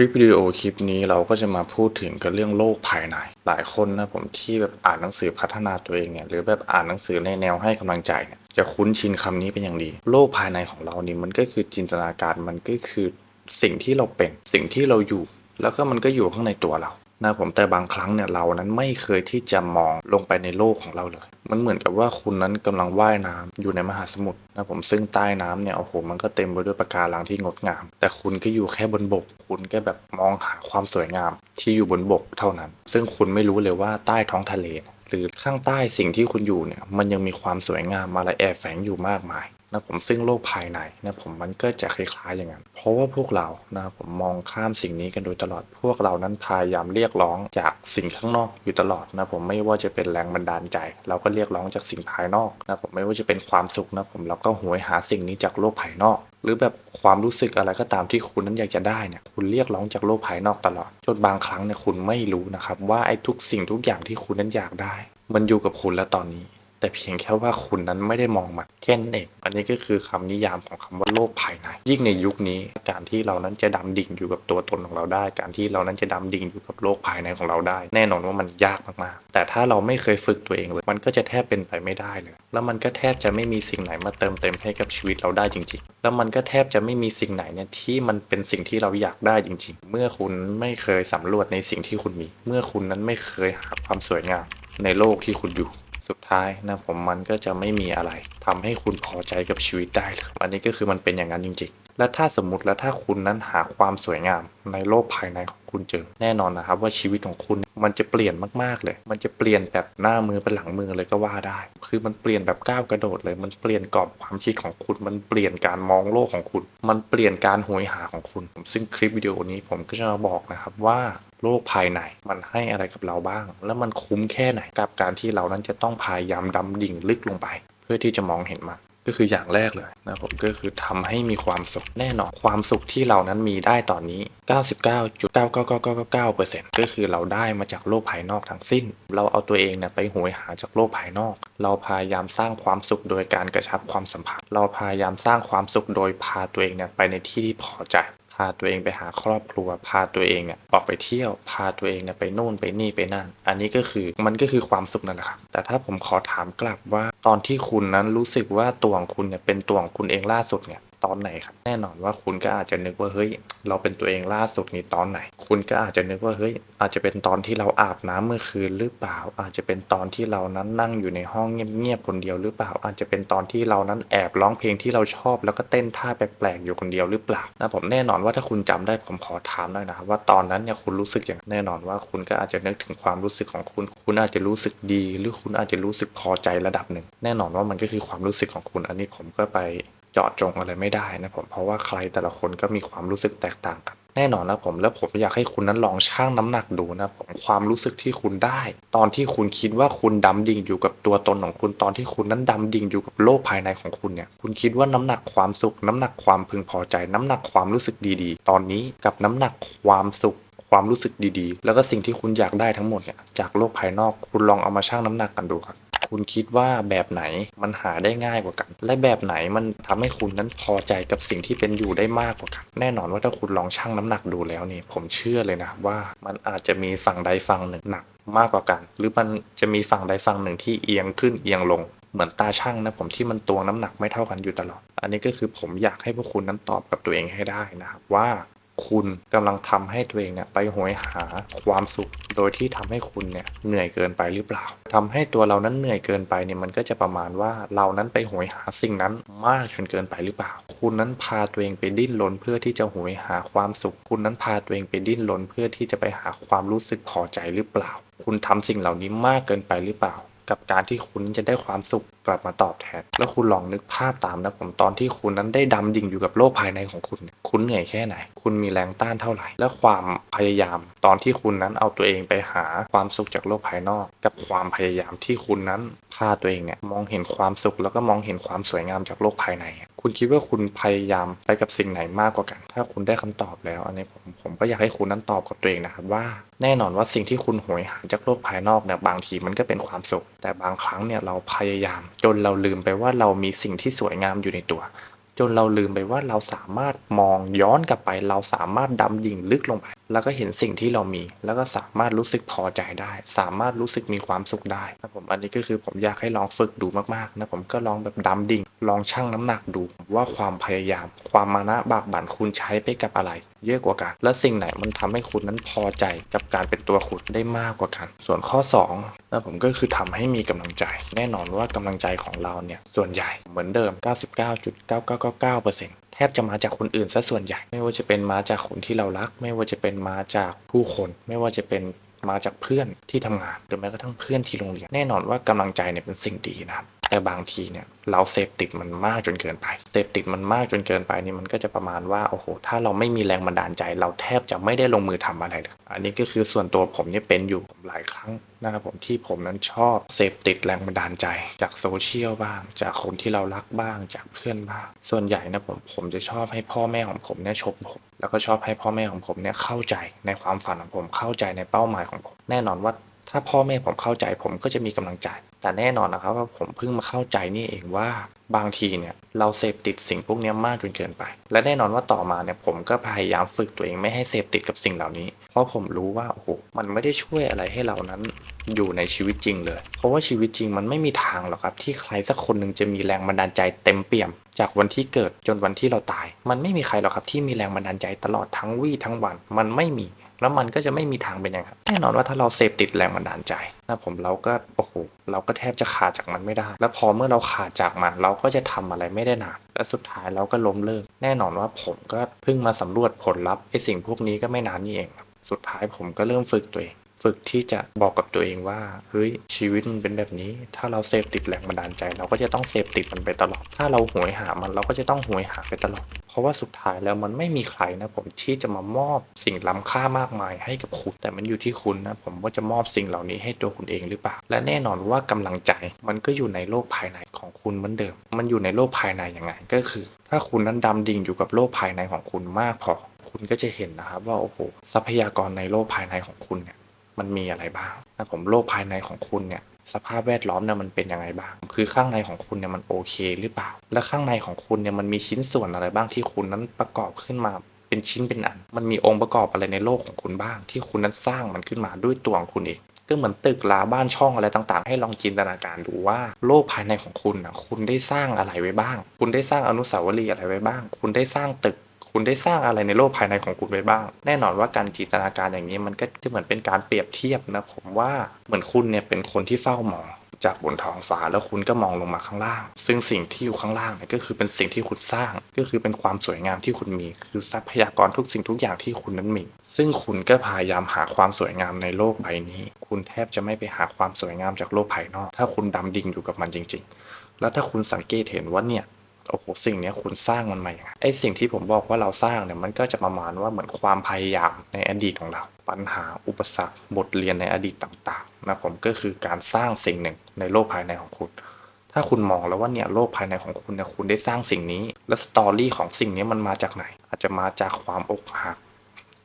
ลิปวิดีโอคลิปนี้เราก็จะมาพูดถึงกันเรื่องโลกภายใน หลายคนนะผมที่แบบอ่านหนังสือพัฒนาตัวเองเนี่ยหรือแบบอ่านหนังสือในแนวให้กำลังใจเนี่ยจะคุ้นชินคำนี้เป็นอย่างดี โลกภายในของเรานี่มันก็คือจินตนาการมันก็คือสิ่งที่เราเป็นสิ่งที่เราอยู่ แล้วก็มันก็อยู่ข้างในตัวเรา นะผมแต่บางครั้งเนี่ยเรานั้นไม่เคยที่จะมองลงไปในโลกของเราเลย มันเหมือนกับว่าคุณนั้นกำลังว่ายน้ำอยู่ในมหาสมุทรนะผมซึ่งใต้น้ำเนี่ยโอ้โหมันก็เต็มไปด้วยปะการังที่งดงาม แต่คุณก็อยู่แค่บนบก คุณก็แบบมองหาความสวยงามที่อยู่บนบกเท่านั้น ซึ่งคุณไม่รู้เลยว่าใต้ท้องทะเล หรือข้างใต้สิ่งที่คุณอยู่เนี่ยมันยังมีความสวยงามอะไรแอบแฝงอยู่มากมาย นะผมซึ่งโลกภายในนะผมมันก็จะคล้ายๆอย่างนั้น เพราะว่าพวกเรานะผมมองข้ามสิ่งนี้กันโดยตลอดพวกเรานั้นพยายามเรียกร้องจากสิ่งข้างนอกอยู่ตลอดนะผมไม่ว่าจะเป็นแรงบันดาลใจ เราก็เรียกร้องจากสิ่งภายนอกนะผมไม่ว่าจะเป็นความสุขนะผมเราก็หวยหาสิ่งนี้จากโลกภายนอก หรือแบบความรู้สึกอะไรก็ตามที่คุณนั้นอยากจะได้เนี่ยคุณเรียกร้องจากโลกภายนอกตลอดจนบางครั้งเนี่ยคุณไม่รู้นะครับว่าไอ้ทุกสิ่งทุกอย่างที่คุณนั้นอยากได้ มันอยู่กับคุณแล้วตอนนี้ แต่เพียงแค่ว่าคุณนั้นไม่ได้มองมันแค่นั้นเองอันนี้ก็คือคำนิยามของคำว่าโลกภายใน ยิ่งในยุคนี้การที่เรานั้นจะดำดิ่งอยู่กับตัวตนของเราได้ การที่เรานั้นจะดำดิ่งอยู่กับโลกภายในของเราได้ แน่นอนว่ามันยากมากๆ แต่ถ้าเราไม่เคยฝึกตัวเองเลย มันก็จะแทบเป็นไปไม่ได้เลย แล้วมันก็แทบจะไม่มีสิ่งไหนมาเติมเต็มให้กับชีวิตเราได้จริง ๆ แล้วมันก็แทบจะไม่มีสิ่งไหนเนี่ยที่มันเป็นสิ่งที่เราอยากได้จริง ๆ เมื่อคุณไม่เคยสำรวจในสิ่งที่คุณมี เมื่อคุณนั้นไม่เคยหาความสวยงามในโลกที่คุณอยู่ สุดท้ายนะผมมันก็จะไม่มีอะไรทำให้คุณพอใจกับชีวิตได้เลยอันนี้ก็คือมันเป็นอย่างนั้นจริงๆ และถ้าสมมติแล้วถ้าคุณนั้นหาความสวยงามในโลกภายในของคุณเจอ แน่นอนนะครับว่าชีวิตของคุณมันจะเปลี่ยนมากๆเลย มันจะเปลี่ยนแบบหน้ามือเป็นหลังมือเลยก็ว่าได้ คือมันเปลี่ยนแบบก้าวกระโดดเลย มันเปลี่ยนกรอบความคิดของคุณ มันเปลี่ยนการมองโลกของคุณ มันเปลี่ยนการหวยหาของคุณ ซึ่งคลิปวิดีโอนี้ผมก็จะมาบอกนะครับว่าโลกภายในมันให้อะไรกับเราบ้าง แล้วมันคุ้มแค่ไหนกับการที่เรานั้นจะต้องพยายามดำดิ่งลึกลงไป เพื่อที่จะมองเห็นมัน ก็คืออย่างแรกเลยนะผมก็คือทำให้มีความสุขแน่นอนความสุขที่เรานั้นมีได้ตอนนี้ 99.99999%ก็คือเราได้มาจากโลกภายนอกทั้งสิ้น เราเอาตัวเองเนี่ยไปหวยหาจากโลกภายนอก เราพยายามสร้างความสุขโดยการกระชับความสัมพันธ์ เราพยายามสร้างความสุขโดยพาตัวเองเนี่ยไปในที่ที่พอใจาตัวเองไปหาครอบครัว พาตัวเองเนี่ยออกไปเที่ยว พาตัวเองเนี่ยไปนู่นไปนี่ไปนั่น อันนี้ก็คือมันก็คือความสุขนั่นแหละครับ แต่ถ้าผมขอถามกลับว่าตอนที่คุณนั้นรู้สึกว่าตัวของคุณเนี่ยเป็นตัวของคุณเองล่าสุดเนี่ย ตอนไหนครับ แน่นอนว่าคุณก็อาจจะนึกว่าเฮ้ย เราเป็นตัวเองล่าสุดนี่ตอนไหน คุณก็อาจจะนึกว่าเฮ้ย อาจจะเป็นตอนที่เราอาบน้ำเมื่อคืนหรือเปล่า อาจจะเป็นตอนที่เรานั้นนั่งอยู่ในห้องเงียบๆคนเดียวหรือเปล่า อาจจะเป็นตอนที่เรานั้นแอบร้องเพลงที่เราชอบ แล้วก็เต้นท่าแปลกๆอยู่คนเดียวหรือเปล่านะผมแน่นอนว่าถ้าคุณจำได้ผมขอถามหน่อยนะครับว่าตอนนั้นเนี่ยคุณรู้สึกอย่างแน่นอนว่าคุณก็อาจจะนึกถึงความรู้สึกของคุณ คุณอาจจะรู้สึกดี หรือคุณอาจจะรู้สึกพอใจระดับหนึ่ง แน่นอนว่ามันก็คือความรู้สึกของคุณอันนี้ผมก็ไป เจาะจงอะไรไม่ได้นะผมเพราะว่าใครแต่ละคนก็มีความรู้สึกแตกต่างกันแน่นอนนะผมแล้วผมอยากให้คุณนั้นลองชั่งน้ำหนักดูนะผมความรู้สึกที่คุณได้ ตอนที่คุณคิดว่าคุณดำดิ่งอยู่กับตัวตนของคุณตอนที่คุณนั้นดำดิ่งอยู่กับโลกภายในของคุณเนี่ยคุณคิดว่าน้ำหนักความสุข น้ำหนักความพึงพอใจ น้ำหนักความรู้สึกดีๆ ตอนนี้กับน้ำหนักความสุข ความรู้สึกดีๆ แล้วก็สิ่งที่คุณอยากได้ทั้งหมดเนี่ยจากโลกภายนอกคุณลองเอามาชั่งน้ำหนักกันดูครับคุณคิดว่าแบบไหนมันหาได้ง่ายกว่ากัน และแบบไหนมันทำให้คุณนั้นพอใจกับสิ่งที่เป็นอยู่ได้มากกว่ากัน แน่นอนว่าถ้าคุณลองชั่งน้ำหนักดูแล้วนี่ผมเชื่อเลยนะว่ามันอาจจะมีฝั่งใดฝั่งหนึ่งหนักมากกว่ากัน หรือมันจะมีฝั่งใดฝั่งหนึ่งที่เอียงขึ้นเอียงลงเหมือนตาช่างนะผมที่มันตวงน้ำหนักไม่เท่ากันอยู่ตลอด อันนี้ก็คือผมอยากให้พวกคุณนั้นตอบกับตัวเองให้ได้นะครับว่า คุณกำลังทำให้ตัวเองเนี่ยไปโหยหาความสุข โดยที่ทำให้คุณเนี่ยเหนื่อยเกินไปหรือเปล่าทำให้ตัวเรานั้นเหนื่อยเกินไปเนี่ยมันก็จะประมาณว่าเรานั้นไปโหยหาสิ่งนั้นมากจนเกินไปหรือเปล่า คุณนั้นพาตัวเองไปดิ้นรนเพื่อที่จะโหยหาความสุข คุณนั้นพาตัวเองไปดิ้นรนเพื่อที่จะไปหาความรู้สึกพอใจหรือเปล่า คุณทำสิ่งเหล่านี้มากเกินไปหรือเปล่า กับการที่คุณจะได้ความสุข กลับมาตอบแทน แล้วคุณลองนึกภาพตามนะผมตอนที่คุณนั้นได้ดำดิ่งอยู่กับโลกภายในของคุณ คุณเหนื่อยแค่ไหน คุณมีแรงต้านเท่าไหร่ และความพยายามตอนที่คุณนั้นเอาตัวเองไปหาความสุขจากโลกภายนอก กับความพยายามที่คุณนั้นพาตัวเองเนี่ยมองเห็นความสุขแล้วก็มองเห็นความสวยงามจากโลกภายใน คุณคิดว่าคุณพยายามไปกับสิ่งไหนมากกว่ากัน ถ้าคุณได้คำตอบแล้ว อันนี้ผมผมก็อยากให้คุณนั้นตอบกับตัวเองนะครับว่า แน่นอนว่าสิ่งที่คุณโหยหาจากโลกภายนอกเนี่ยบางทีมันก็เป็นความสุข แต่บางครั้งเนี่ยเราพยายามจนเราลืมไปว่าเรามีสิ่งที่สวยงามอยู่ในตัว จนเราลืมไปว่าเราสามารถมองย้อนกลับไป เราสามารถดำดิ่งลึกลงไป แล้วก็เห็นสิ่งที่เรามี แล้วก็สามารถรู้สึกพอใจได้ สามารถรู้สึกมีความสุขได้นะผมอันนี้ก็คือผมอยากให้ลองฝึกดูมากๆนะผมก็ลองแบบดำดิ่ง ลองชั่งน้ำหนักดูว่าความพยายาม ความมานะบากบั่นคุณใช้ไปกับอะไร เยอะกว่ากัน และสิ่งไหนมันทำให้คุณนั้นพอใจกับการเป็นตัวคุณได้มากกว่ากัน ส่วนข้อ2นะผมก็คือทำให้มีกำลังใจ แน่นอนว่ากำลังใจของเราเนี่ยส่วนใหญ่เหมือนเดิม 99.9999%แทบจะมาจากคนอื่นซะส่วนใหญ่ ไม่ว่าจะเป็นมาจากคนที่เรารัก ไม่ว่าจะเป็นมาจากผู้คน ไม่ว่าจะเป็นมาจากเพื่อนที่ทำงานหรือแม้กระทั่งเพื่อนที่โรงเรียนแน่นอนว่ากำลังใจเนี่ยเป็นสิ่งดีนะครับ แต่บางทีเนี่ยเราเสพติดมันมากจนเกินไป เสพติดมันมากจนเกินไปนี่มันก็จะประมาณว่าโอ้โห ถ้าเราไม่มีแรงบันดาลใจ เราแทบจะไม่ได้ลงมือทำอะไรเลย อันนี้ก็คือส่วนตัวผมเนี่ยเป็นอยู่หลายครั้งนะครับผมที่ผมนั้นชอบเสพติดแรงบันดาลใจ จากโซเชียลบ้าง จากคนที่เรารักบ้างจากเพื่อนบ้าง ส่วนใหญ่นะผมผมจะชอบให้พ่อแม่ของผมเนี่ยชมผมแล้วก็ชอบให้พ่อแม่ของผมเนี่ยเข้าใจในความฝันของผมเข้าใจในเป้าหมายของผม แน่นอนว่าถ้าพ่อแม่ผมเข้าใจผมก็จะมีกำลังใจ แต่แน่นอนนะครับว่าผมเพิ่งมาเข้าใจนี่เองว่าบางทีเนี่ยเราเสพติดสิ่งพวกนี้มากจนเกินไป และแน่นอนว่าต่อมาเนี่ยผมก็พยายามฝึกตัวเองไม่ให้เสพติดกับสิ่งเหล่านี้ เพราะผมรู้ว่าโอ้โหมันไม่ได้ช่วยอะไรให้เรานั้นอยู่ในชีวิตจริงเลย เพราะว่าชีวิตจริงมันไม่มีทางหรอกครับ ที่ใครสักคนหนึ่งจะมีแรงบันดาลใจเต็มเปี่ยม จากวันที่เกิดจนวันที่เราตาย มันไม่มีใครหรอกครับที่มีแรงบันดาลใจตลอดทั้งวี่ทั้งวันมันไม่มี แล้วมันก็จะไม่มีทางเป็นอย่างนั้นแน่นอนว่าถ้าเราเสพติดแรงบันดาลใจนะผมเราก็โอ้โหเราก็แทบจะขาดจากมันไม่ได้ แล้วพอเมื่อเราขาดจากมันเราก็จะทำอะไรไม่ได้นานและสุดท้ายเราก็ล้มเลิก แน่นอนว่าผมก็เพิ่งมาสำรวจผลลัพธ์ไอ้สิ่งพวกนี้ก็ไม่นานนี่เองครับสุดท้ายผมก็เริ่มฝึกตัวเอง ฝึกที่จะบอกกับตัวเองว่าเฮ้ยชีวิตมันเป็นแบบนี้ ถ้าเราเสพติดแรงบันดาลใจ เราก็จะต้องเสพติดมันไปตลอด ถ้าเราหวยหามันเราก็จะต้องหวยหาไปตลอด เพราะว่าสุดท้ายแล้วมันไม่มีใครนะผมที่จะมามอบสิ่งล้ำค่ามากมายให้กับคุณแต่มันอยู่ที่คุณนะผมว่าจะมอบสิ่งเหล่านี้ให้ตัวคุณเองหรือเปล่า และแน่นอนว่ากำลังใจมันก็อยู่ในโลกภายในของคุณเหมือนเดิม มันอยู่ในโลกภายในยังไงก็คือ ถ้าคุณนั้นดำดิ่งอยู่กับโลกภายในของคุณมากพอ คุณก็จะเห็นนะครับว่าโอ้โหทรัพยากรในโลกภายในของคุณเนี่ย มันมีอะไรบ้างนะผมโลกภายในของคุณเนี่ยสภาพแวดล้อมเนี่ยมันเป็นยังไงบ้าง คือข้างในของคุณเนี่ยมันโอเคหรือเปล่า และข้างในของคุณเนี่ยมันมีชิ้นส่วนอะไรบ้างที่คุณนั้นประกอบขึ้นมาเป็นชิ้นเป็นอัน มันมีองค์ประกอบอะไรในโลกของคุณบ้าง ที่คุณนั้นสร้างมันขึ้นมาด้วยตัวของคุณเองก็เหมือนตึกลาบ้านช่องอะไรต่างๆ ให้ลองจินตนาการดูว่าโลกภายในของคุณนะคุณได้สร้างอะไรไว้บ้าง คุณได้สร้างอนุสาวรีย์อะไรไว้บ้าง คุณได้สร้างตึก คุณได้สร้างอะไรในโลกภายในของคุณไว้บ้าง แน่นอนว่าการจินตนาการอย่างนี้มันก็จะเหมือนเป็นการเปรียบเทียบนะผมว่าเหมือนคุณเนี่ยเป็นคนที่เฝ้ามองจากบนท้องฟ้าแล้วคุณก็มองลงมาข้างล่าง ซึ่งสิ่งที่อยู่ข้างล่างเนี่ยก็คือเป็นสิ่งที่คุณสร้าง ก็คือเป็นความสวยงามที่คุณมี คือทรัพยากรทุกสิ่งทุกอย่างที่คุณนั้นมี ซึ่งคุณก็พยายามหาความสวยงามในโลกใบนี้ คุณแทบจะไม่ไปหาความสวยงามจากโลกภายนอก ถ้าคุณดำดิ่งอยู่กับมันจริง ๆ แล้วถ้าคุณสังเกตเห็นว่าเนี่ย โอ้โหสิ่งนี้คุณสร้างมันมาอย่างไงไอสิ่งที่ผมบอกว่าเราสร้างเนี่ยมันก็จะประมาณว่าเหมือนความพยายามในอดีตของเรา ปัญหาอุปสรรคบทเรียนในอดีตต่างๆนะผมก็คือการสร้างสิ่งหนึ่งในโลกภายในของคุณ ถ้าคุณมองแล้วว่าเนี่ยโลกภายในของคุณเนี่ยคุณได้สร้างสิ่งนี้ และสตอรี่ของสิ่งนี้มันมาจากไหน อาจจะมาจากความอกหัก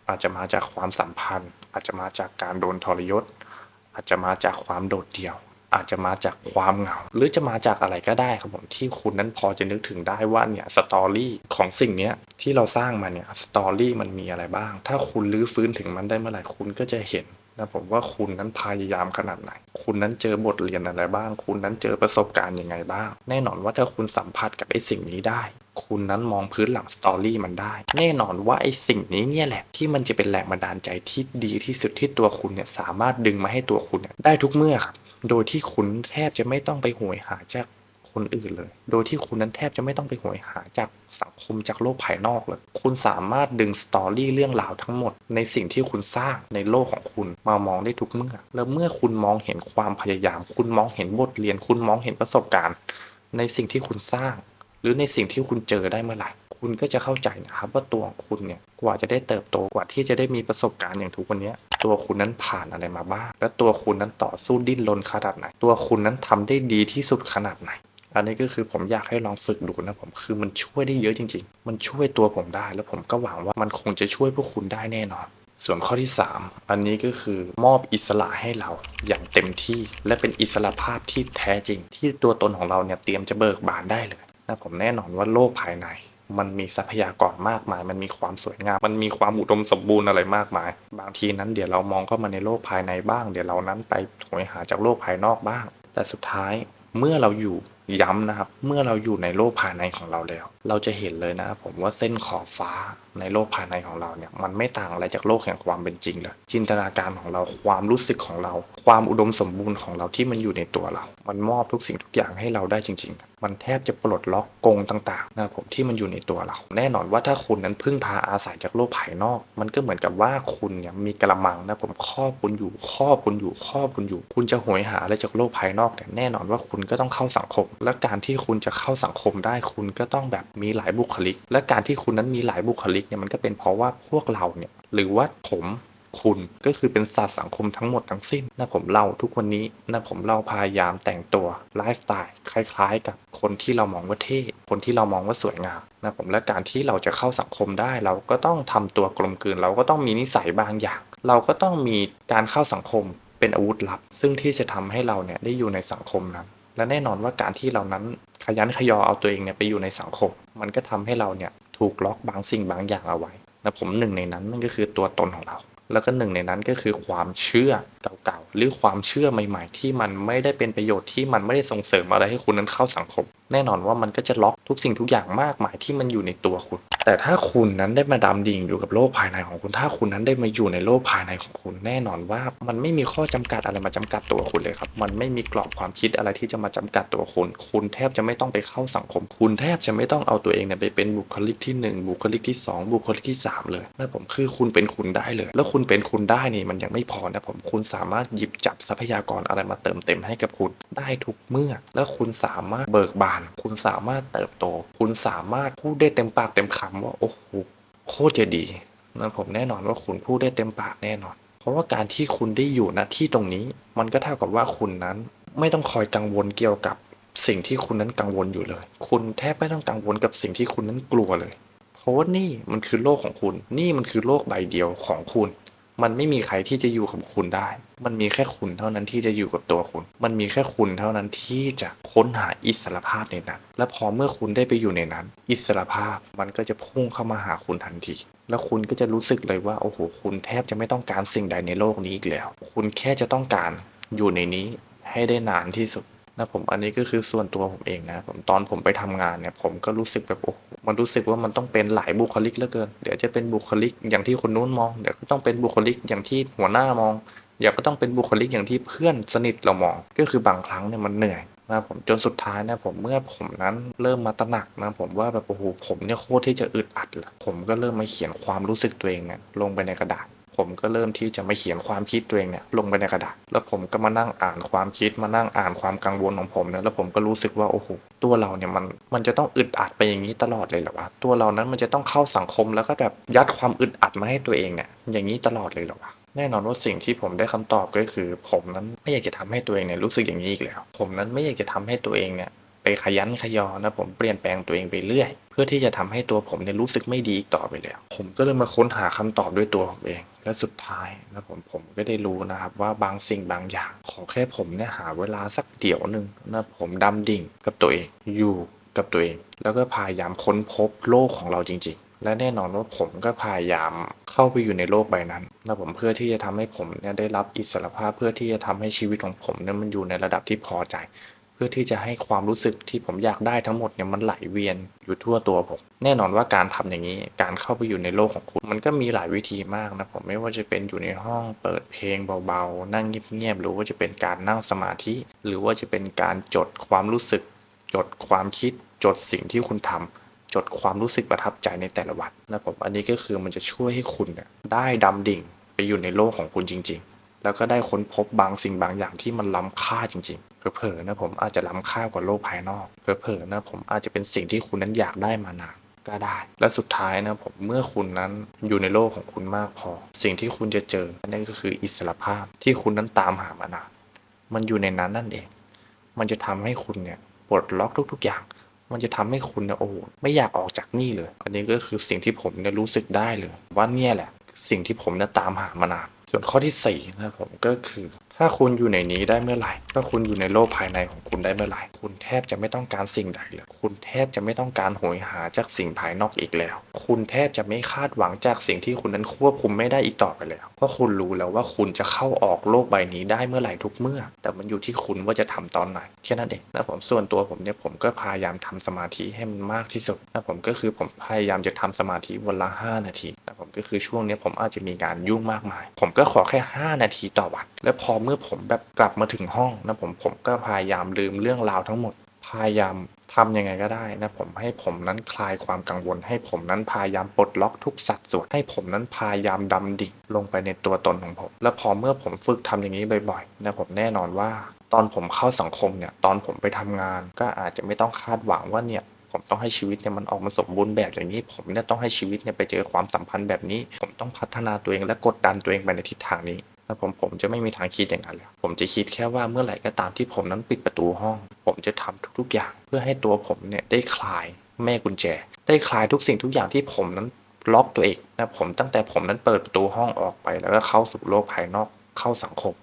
อาจจะมาจากความสัมพันธ์ อาจจะมาจากการโดนทรยศ อาจจะมาจากความโดดเดี่ยว อาจจะมาจากความเหงา หรือจะมาจากอะไรก็ได้ครับผมที่คุณนั้นพอจะนึกถึงได้ว่าเนี่ยสตอรี่ของสิ่งนี้ที่เราสร้างมาเนี่ยสตอรี่มันมีอะไรบ้าง ถ้าคุณรื้อฟื้นถึงมันได้เมื่อไหร่คุณก็จะเห็น นะผมว่าคุณนั้นพยายามขนาดไหน คุณนั้นเจอบทเรียนอะไรบ้าง คุณนั้นเจอประสบการณ์ยังไงบ้าง แน่นอนว่าถ้าคุณสัมผัสกับไอ้สิ่งนี้ได้ คุณนั้นมองพื้นหลังสตอรี่มันได้ แน่นอนว่าไอ้สิ่งนี้เนี่ยแหละที่มันจะเป็นแรงบันดาลใจที่ดีที่สุดที่ตัวคุณเนี่ยสามารถดึงมาให้ตัวคุณเนี่ยได้ทุกเมื่อครับ โดยที่คุณแทบจะไม่ต้องไปหวยหาจาก คนอื่นเลย โดยที่คุณนั้นแทบจะไม่ต้องไปหวยหาจากสังคมจากโลกภายนอกเลย คุณสามารถดึงสตอรี่เรื่องราวทั้งหมด ในสิ่งที่คุณสร้างในโลกของคุณมามองได้ทุกเมื่อ แล้วเมื่อคุณมองเห็นความพยายาม คุณมองเห็นบทเรียน คุณมองเห็นประสบการณ์ ในสิ่งที่คุณสร้าง หรือในสิ่งที่คุณเจอได้เมื่อไหร่คุณก็จะเข้าใจนะครับว่าตัวของคุณเนี่ยกว่าจะได้เติบโตกว่าที่จะได้มีประสบการณ์อย่างทุกวันนี้ตัวคุณนั้นผ่านอะไรมาบ้าง และตัวคุณนั้นต่อสู้ดิ้นรนขนาดไหน ตัวคุณนั้นทำได้ดีที่สุดขนาดไหน อันนี้ก็คือผมอยากให้ลองฝึกดูนะผมคือมันช่วยได้เยอะจริง ๆ มันช่วยตัวผมได้ แล้วผมก็หวังว่ามันคงจะช่วยพวกคุณได้แน่นอน ส่วนข้อที่ 3 อันนี้ก็คือมอบอิสระให้เราอย่างเต็มที่ และเป็นอิสระภาพที่แท้จริง ที่ตัวตนของเราเนี่ยเตรียมจะเบิกบานได้เลยนะผมแน่นอนว่าโลกภายในมันมีทรัพยากรมากมาย มันมีความสวยงาม มันมีความอุดมสมบูรณ์อะไรมากมาย บางทีนั้นเดี๋ยวเรามองเข้ามาในโลกภายในบ้าง เดี๋ยวเรานั้นไปโหยหาจากโลกภายนอกบ้าง แต่สุดท้ายเมื่อเราอยู่ ย้ำนะครับ เมื่อเราอยู่ในโลกภายในของเราแล้ว เราจะเห็นเลยนะครับผมว่าเส้นขอบฟ้า ในโลกภายในของเราเนี่ยมันไม่ต่างอะไรจากโลกแห่งความเป็นจริงเลยจินตนาการของเราความรู้สึกของเรา ความอุดมสมบูรณ์ของเราที่มันอยู่ในตัวเรา มันมอบทุกสิ่งทุกอย่างให้เราได้จริง ๆ มันแทบจะปลดล็อกกงต่างๆนะผมที่มันอยู่ในตัวเรา แน่นอนว่าถ้าคุณนั้นพึ่งพาอาศัยจากโลกภายนอก มันก็เหมือนกับว่าคุณเนี่ยมีกระมังนะผมครอบคุณอยู่ครอบคุณอยู่ครอบคุณอยู่ คุณจะโหยหาอะไรจากโลกภายนอกแต่แน่นอนว่าคุณก็ต้องเข้าสังคม และการที่คุณจะเข้าสังคมได้คุณก็ต้องแบบมีหลายบุคลิก และการที่คุณนั้นมีหลายบุคลิกเนี่ยมันก็เป็นเพราะว่าพวกเราเนี่ยหรือว่าผมคุณก็คือเป็นศาสตร์สังคมทั้งหมดทั้งสิ้นนะผมเล่าทุกวันนี้นะผมเล่าพยายามแต่งตัวไลฟ์สไตล์คล้ายๆ กับคนที่เรามองว่าเท่คนที่เรามองว่าสวยงามนะผมและการที่เราจะเข้าสังคมได้ เราก็ต้องทำตัวกลมกลืน เราก็ต้องมีนิสัยบางอย่าง เราก็ต้องมีการเข้าสังคมเป็นอาวุธลับ ซึ่งที่จะทำให้เราเนี่ยได้อยู่ในสังคมนั้นและแน่นอนว่าการที่เรานั้นขยันขยอเอาตัวเองเนี่ยไปอยู่ในสังคม มันก็ทำให้เราเนี่ย ถูกล็อกบางสิ่งบางอย่างเอาไว้นะผมหนึ่งในนั้นนั่นก็คือตัวตนของเรา แล้วก็หนึ่งในนั้นก็คือความเชื่อเก่าๆหรือความเชื่อใหม่ ๆ ที่มันไม่ได้เป็นประโยชน์ที่มันไม่ได้ส่งเสริมอะไรให้คุณนั้นเข้าสังคม แน่นอนว่ามันก็จะล็อกทุกสิ่งทุกอย่างมากมายที่มันอยู่ในตัวคุณ แต่ถ้าคุณนั้นได้มาดำดิ่งอยู่กับโลกภายในของคุณ ถ้าคุณนั้นได้มาอยู่ในโลกภายในของคุณ แน่นอนว่ามันไม่มีข้อจำกัดอะไรมาจำกัดตัวคุณเลยครับ มันไม่มีกรอบความคิดอะไรที่จะมาจำกัดตัวคุณ คุณแทบจะไม่ต้องไปเข้าสังคม คุณแทบจะไม่ต้องเอาตัวเองเนี่ยไปเป็นบุคลิกที่หนึ่งบุคลิกที่สองบุคลิกที่สามเลยนะผมคือคุณเป็นคุณได้เลย แล้วคุณเป็นคุณได้นี่มันยังไม่พอนะผมคุณสามารถหยิบจับทรัพยากรอะไรมาเติมเต็มให้กับคุณได้ทุกเมื่อ แล้วคุณสามารถเบิกบานคุณสามารถเติบโต คุณสามารถพูดได้เต็มปากเต็มคำว่า โอ้โหโคตรจะดีนะผมแน่นอนว่าคุณพูดได้เต็มปากแน่นอน เพราะว่าการที่คุณได้อยู่ณที่ตรงนี้ มันก็เท่ากับว่าคุณนั้น ไม่ต้องคอยกังวลเกี่ยวกับสิ่งที่คุณนั้นกังวลอยู่เลย คุณแทบไม่ต้องกังวลกับสิ่งที่คุณนั้นกลัวเลย เพราะว่านี่มันคือโลกของคุณ นี่มันคือโลกใบเดียวของคุณ มันไม่มีใครที่จะอยู่กับคุณได้ มันมีแค่คุณเท่านั้นที่จะอยู่กับตัวคุณ มันมีแค่คุณเท่านั้นที่จะค้นหาอิสรภาพในนั้น และพอเมื่อคุณได้ไปอยู่ในนั้น อิสรภาพมันก็จะพุ่งเข้ามาหาคุณทันที แล้วคุณก็จะรู้สึกเลยว่าโอ้โห คุณแทบจะไม่ต้องการสิ่งใดในโลกนี้อีกแล้ว คุณแค่จะต้องการอยู่ในนี้ให้ได้นานที่สุด นะผมอันนี้ก็คือส่วนตัวผมเองนะผมตอนผมไปทำงานเนี่ยผมก็รู้สึกแบบโอ้โหมันรู้สึกว่ามันต้องเป็นหลายบุคลิกเหลือเกิน เดี๋ยวจะเป็นบุคลิกอย่างที่คนนู้นมองเดี๋ยวก็ต้องเป็นบุคลิกอย่างที่หัวหน้ามองเดี๋ยวก็ต้องเป็นบุคลิกอย่างที่เพื่อนสนิทเรามอง ก็คือบางครั้งเนี่ยมันเหนื่อยนะผมจนสุดท้ายนะผมเมื่อผมนั้นเริ่มมาตระหนักนะผมว่าแบบโอ้โหผมเนี่ยโคตรที่จะอึดอัดลยผมก็เริ่มมาเขียนความรู้สึกตัวเองเนี่ยลงไปในกระดาษ ผมก็เริ่มที่จะมาเขียนความคิดตัวเองเนี่ยลงไปในกระดาษ แล้วผมก็มานั่งอ่านความคิดมานั่งอ่านความกังวลของผมเนี่ยแล้วผมก็รู้สึกว่าโอ้โหตัวเราเนี่ยมันมันจะต้องอึดอัดไปอย่างนี้ตลอดเลยเหรอวะตัวเรานั้นมันจะต้องเข้าสังคมแล้วก็แบบยัดความอึดอัดมาให้ตัวเองเนี่ยอย่างนี้ตลอดเลยเหรอวะแน่นอนว่าสิ่งที่ผมได้คำตอบก็คือ ผมนั้นไม่อยากจะทำให้ตัวเองเนี่ยรู้สึกอย่างนี้อีกแล้ว ผมนั้นไม่อยากจะทำให้ตัวเองเนี่ย ไปขยันขยอนะผมเปลี่ยนแปลงตัวเองไปเรื่อย เพื่อที่จะทำให้ตัวผมเนี่ยรู้สึกไม่ดีอีกต่อไปแล้ว ผมก็เลยมาค้นหาคำตอบด้วยตัวผมเอง และสุดท้ายนะผมผมก็ได้รู้นะครับว่าบางสิ่งบางอย่าง ขอแค่ผมเนี่ยหาเวลาสักเดี๋ยวหนึ่งนะผมดำดิ่งกับตัวเองอยู่กับตัวเอง แล้วก็พยายามค้นพบโลกของเราจริง ๆและแน่นอนว่าผมก็พยายามเข้าไปอยู่ในโลกใบนั้นนะผมเพื่อที่จะทำให้ผมเนี่ยได้รับอิสรภาพเพื่อที่จะทำให้ชีวิตของผมเนี่ยมันอยู่ในระดับที่พอใจ เพื่อที่จะให้ความรู้สึกที่ผมอยากได้ทั้งหมดเนี่ยมันไหลเวียนอยู่ทั่วตัวผม แน่นอนว่าการทำอย่างนี้ การเข้าไปอยู่ในโลกของคุณ มันก็มีหลายวิธีมากนะผมไม่ว่าจะเป็นอยู่ในห้องเปิดเพลงเบาๆ นั่งเงียบๆหรือว่าจะเป็นการนั่งสมาธิ หรือว่าจะเป็นการจดความรู้สึก จดความคิด จดสิ่งที่คุณทำจดความรู้สึกประทับใจในแต่ละวันนะผมอันนี้ก็คือมันจะช่วยให้คุณเนี่ยได้ดำดิ่งไปอยู่ในโลกของคุณจริง ๆ แล้วก็ได้ค้นพบบางสิ่งบางอย่างที่มันล้ำค่าจริงๆเผลอๆนะผมอาจจะล้ำค่ากว่าโลกภายนอกเผลอๆนะผมอาจจะเป็นสิ่งที่คุณนั้นอยากได้มานานก็ได้ และสุดท้ายนะผมเมื่อคุณนั้นอยู่ในโลกของคุณมากพอ สิ่งที่คุณจะเจอนั่นก็คืออิสรภาพที่คุณนั้นตามหามานานมันอยู่ในนั้นนั่นเอง มันจะทำให้คุณเนี่ยปลดล็อกทุก ๆ อย่าง มันจะทำให้คุณเนี่ยโอ้โหไม่อยากออกจากนี่เลย อันนี้ก็คือสิ่งที่ผมเนี่ยรู้สึกได้เลย ว่าเนี่ยแหละ สิ่งที่ผมเนี่ยตามหามานาน ส่วนข้อที่4นะครับผมก็คือ ถ้าคุณอยู่ในนี้ได้เมื่อไหร่ ถ้าคุณอยู่ในโลกภายในของคุณได้เมื่อไหร่ คุณแทบจะไม่ต้องการสิ่งใดเลย คุณแทบจะไม่ต้องการโหยหาจากสิ่งภายนอกอีกแล้ว คุณแทบจะไม่คาดหวังจากสิ่งที่คุณนั้นควบคุมไม่ได้อีกต่อไปแล้ว เพราะคุณรู้แล้วว่าคุณจะเข้าออกโลกใบนี้ได้เมื่อไหร่ทุกเมื่อ แต่มันอยู่ที่คุณว่าจะทำตอนไหนแค่นั้นเองแล้วผมส่วนตัวผมเนี่ยผมก็พยายามทำสมาธิให้มันมากที่สุดนะผมก็คือผมพยายามจะทำสมาธิวันละ 5 นาที ก็คือช่วงนี้ผมอาจจะมีงานยุ่งมากมาย ผมก็ขอแค่ 5 นาทีต่อวัน แล้วพอเมื่อผมแบบกลับมาถึงห้องนะผมผมก็พยายามลืมเรื่องราวทั้งหมด พยายามทำยังไงก็ได้นะผมให้ผมนั้นคลายความกังวล ให้ผมนั้นพยายามปลดล็อกทุกสัดส่วนให้ผมนั้นพยายามดำดิ่งลงไปในตัวตนของผม แล้วพอเมื่อผมฝึกทำอย่างนี้บ่อยๆนะผมแน่นอนว่า ตอนผมเข้าสังคมเนี่ยตอนผมไปทำงาน ก็อาจจะไม่ต้องคาดหวังว่าเนี่ย ผมต้องให้ชีวิตเนี่ยมันออกมาสมบูรณ์แบบอย่างนี้ ผมเนี่ยต้องให้ชีวิตเนี่ยไปเจอความสัมพันธ์แบบนี้ ผมต้องพัฒนาตัวเองและกดดันตัวเองไปในทิศทางนี้แล้วผมผมจะไม่มีทางคิดอย่างนั้นเลยผมจะคิดแค่ว่าเมื่อไหร่ก็ตามที่ผมนั้นปิดประตูห้อง ผมจะทำทุกๆอย่าง เพื่อให้ตัวผมเนี่ยได้คลายแม่กุญแจ ได้คลายทุกสิ่งทุกอย่างที่ผมนั้นล็อกตัวเองนะผมตั้งแต่ผมนั้นเปิดประตูห้องออกไปแล้วก็เข้าสู่โลกภายนอกเข้าสังคม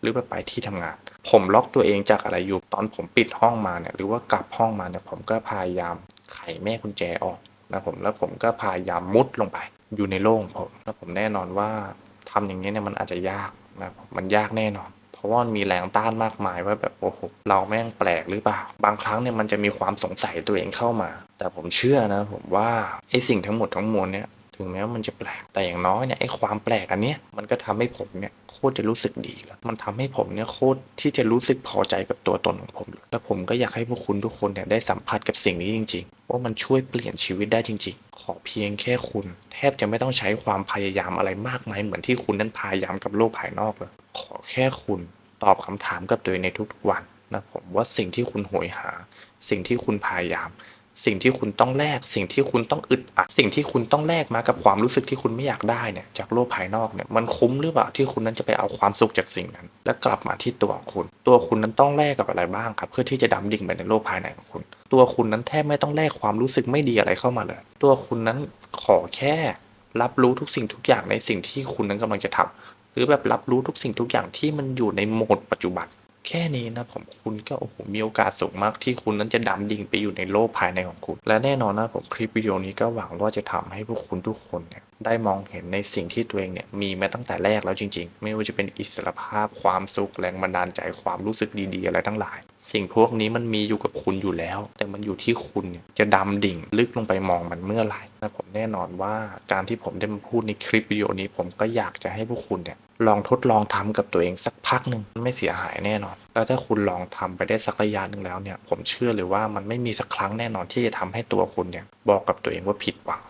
หรือไปไปที่ทำงาน ผมล็อกตัวเองจากอะไรอยู่ตอนผมปิดห้องมาเนี่ยหรือว่ากลับห้องมาเนี่ยผมก็พยายามไขแม่กุญแจออกนะผมแล้วผมก็พยายามมุดลงไป อยู่ในโลกของผมแล้วผมแน่นอนว่าทำอย่างนี้เนี่ยมันอาจจะยากนะมันยากแน่นอน เพราะว่ามันมีแรงต้านมากมายว่าแบบโอ้โหเราแม่งแปลกหรือเปล่า บางครั้งเนี่ยมันจะมีความสงสัยตัวเองเข้ามา แต่ผมเชื่อนะผมว่าไอ้สิ่งทั้งหมดทั้งมวลเนี่ย ถึงแม้ว่ามันจะแปลกแต่อย่างน้อยเนี่ยไอ้ความแปลกอันเนี้ยมันก็ทำให้ผมเนี่ยโคตรจะรู้สึกดีแล้วมันทำให้ผมเนี่ยโคตรที่จะรู้สึกพอใจกับตัวตนของผม แล้วผมก็อยากให้พวกคุณทุกคนเนี่ยได้สัมผัสกับสิ่งนี้จริง ๆ ว่ามันช่วยเปลี่ยนชีวิตได้จริง ๆ ขอเพียงแค่คุณ แทบจะไม่ต้องใช้ความพยายามอะไรมากมายเหมือนที่คุณนั้นพยายามกับโลกภายนอกเลยขอแค่คุณตอบคำถามกับตัวเองในทุกๆวันนะผมว่าสิ่งที่คุณโหยหา สิ่งที่คุณพยายาม สิ่งที่คุณต้องแลกสิ่งที่คุณต้องอึดอัดสิ่งที่คุณต้องแลกมากับความรู้สึกที่คุณไม่อยากได้เนี่ยจากโลกภายนอกเนี่ยมันคุ้มหรือเปล่าที่คุณนั้นจะไปเอาความสุขจากสิ่งนั้น และกลับมาที่ตัวของคุณ ตัวคุณนั้นต้องแลกกับอะไรบ้างครับเพื่อที่จะดำดิ่งไปในโลกภายในของคุณ ตัวคุณนั้นแทบไม่ต้องแลกความรู้สึกไม่ดีอะไรเข้ามาเลย ตัวคุณนั้นขอแค่ รับรู้ทุกสิ่งทุกอย่างในสิ่งที่คุณนั้นกำลังจะทำหรือแบบรับรู้ทุกสิ่งทุกอย่างที่มันอยู่ในโหมดปัจจุบัน แค่นี้นะผมคุณก็โอ้โหมีโอกาสสูงมากที่คุณนั้นจะดำดิ่งไปอยู่ในโลกภายในของคุณ และแน่นอนนะผมคลิปวิดีโอนี้ก็หวังว่าจะทำให้พวกคุณทุกคนเนี่ย ได้มองเห็นในสิ่งที่ตัวเองเนี่ยมีมาตั้งแต่แรกแล้วจริง ๆ ไม่ว่าจะเป็นอิสรภาพความสุขแรงบันดาลใจความรู้สึกดีๆ อะไรทั้งหลาย สิ่งพวกนี้มันมีอยู่กับคุณอยู่แล้ว แต่มันอยู่ที่คุณเนี่ยจะดำดิ่งลึกลงไปมองมันเมื่อไหร่นะผมแน่นอนว่าการที่ผมได้มาพูดในคลิปวิดีโอนี้ ผมก็อยากจะให้พวกคุณเนี่ยลองทดลองทำกับตัวเองสักพักหนึ่งไม่เสียหายแน่นอน แล้วถ้าคุณลองทำไปได้สักระยะหนึ่งแล้วเนี่ยผมเชื่อเลยว่ามันไม่มีสักครั้งแน่นอนที่จะทำให้ตัวคุณเนี่ยบอกกับตัวเองว่าผิดหวัง